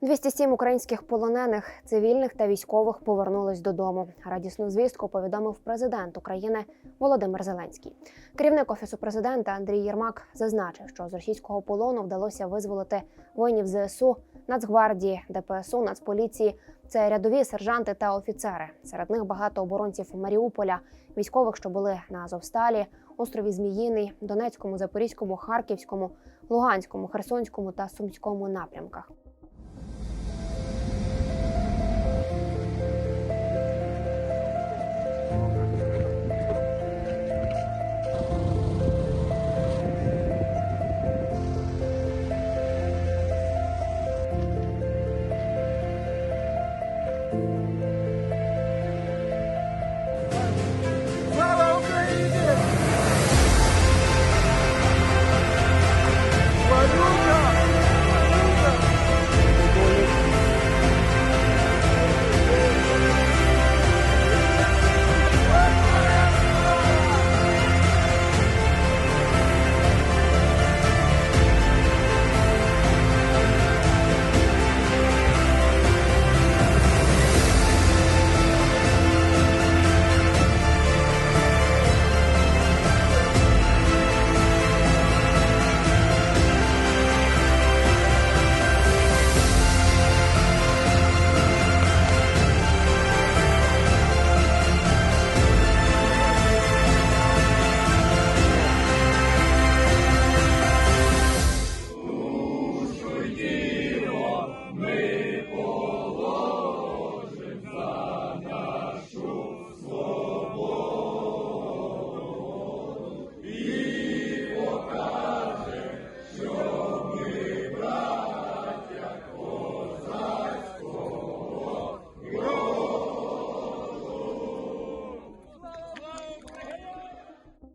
207 українських полонених, цивільних та військових повернулись додому. Радісну звістку повідомив президент України Володимир Зеленський. Керівник офісу президента Андрій Єрмак зазначив, що з російського полону вдалося визволити воїнів ЗСУ, Нацгвардії, ДПСУ, Нацполіції. Це рядові сержанти та офіцери. Серед них багато оборонців Маріуполя, військових, що були на Азовсталі, острові Зміїний, Донецькому, Запорізькому, Харківському, Луганському, Херсонському та Сумському напрямках. Bye.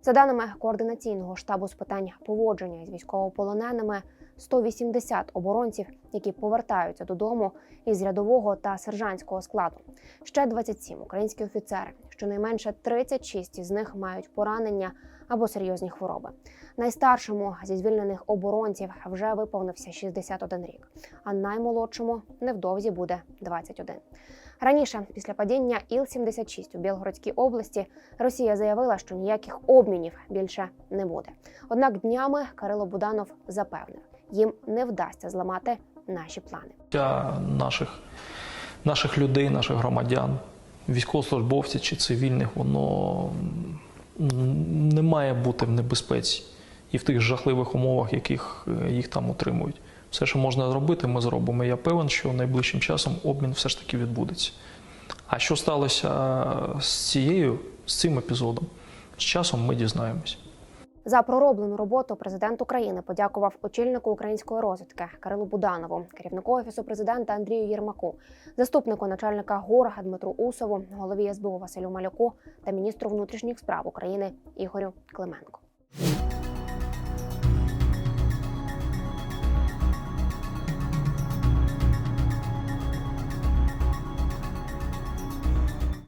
За даними координаційного штабу з питань поводження із військовополоненими, 180 оборонців, які повертаються додому із рядового та сержантського складу. Ще 27 українські офіцери. Щонайменше 36 із них мають поранення або серйозні хвороби. Найстаршому зі звільнених оборонців вже виповнився 61 рік, а наймолодшому невдовзі буде 21. Раніше, після падіння Іл-76 у Білгородській області, Росія заявила, що ніяких обмінів більше не буде. Однак днями Кирило Буданов запевнив, їм не вдасться зламати наші плани. життя наших, наших людей, наших громадян, військовослужбовців чи цивільних, воно не має бути в небезпеці і в тих жахливих умовах, яких е, їх там утримують. Все, що можна зробити, ми зробимо. Я певен, що найближчим часом обмін все ж таки відбудеться. А що сталося з цією, з цим епізодом? З часом ми дізнаємось. За пророблену роботу президент України подякував очільнику української розвідки Кирилу Буданову, керівнику офісу президента Андрію Єрмаку, заступнику начальника ГУР Дмитру Усову, голові СБУ Василю Малюку та міністру внутрішніх справ України Ігорю Клименко.